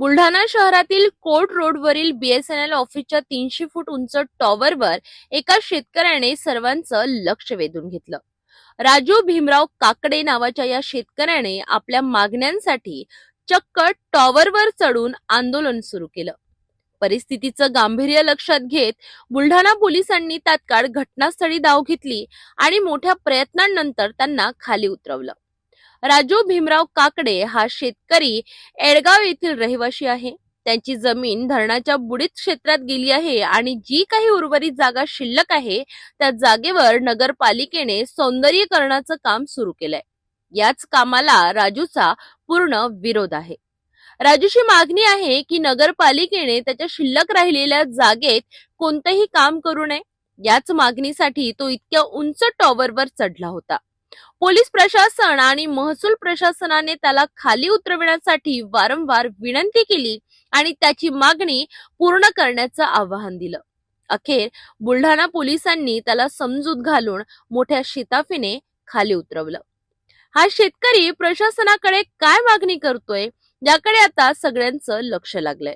बुलढाणा शहरातील कोर्ट रोडवरील बीएसएनएल ऑफिसच्या तीनशे फूट उंच टॉवरवर एका शेतकऱ्याने सर्वांचं लक्ष वेधून घेतलं. राजू भीमराव काकडे नावाच्या या शेतकऱ्याने आपल्या मागण्यांसाठी चक्क टॉवरवर चढून आंदोलन सुरू केलं. परिस्थितीचं गांभीर्य लक्षात घेत बुलढाणा पोलिसांनी तात्काळ घटनास्थळी धाव घेतली आणि मोठ्या प्रयत्नांनंतर त्यांना खाली उतरवलं. राजू भीमराव काकडे हा शेतकरी एडगाव येथील रहिवासी आहे. त्यांची जमीन धरणाच्या बुडीत क्षेत्रात गेली आहे आणि जी काही उर्वरित जागा शिल्लक आहे त्या जागेवर नगरपालिकेने सौंदर्यीकरणाचं काम सुरू केलंय. याच कामाला राजूचा पूर्ण विरोध आहे. राजूची मागणी आहे की नगरपालिकेने त्याच्या शिल्लक राहिलेल्या जागेत कोणतंही काम करू नये. याच मागणीसाठी तो इतक्या उंच टॉवरवर चढला होता. पोलीस प्रशासन आणि महसूल प्रशासनाने त्याला खाली उतरविण्यासाठी वारंवार विनंती केली आणि त्याची मागणी पूर्ण करण्याचं आवाहन दिलं. अखेर बुलढाणा पोलिसांनी त्याला समजूत घालून मोठ्या शिताफीने खाली उतरवलं. हा शेतकरी प्रशासनाकडे काय मागणी करतोय याकडे आता सगळ्यांचं लक्ष लागलंय.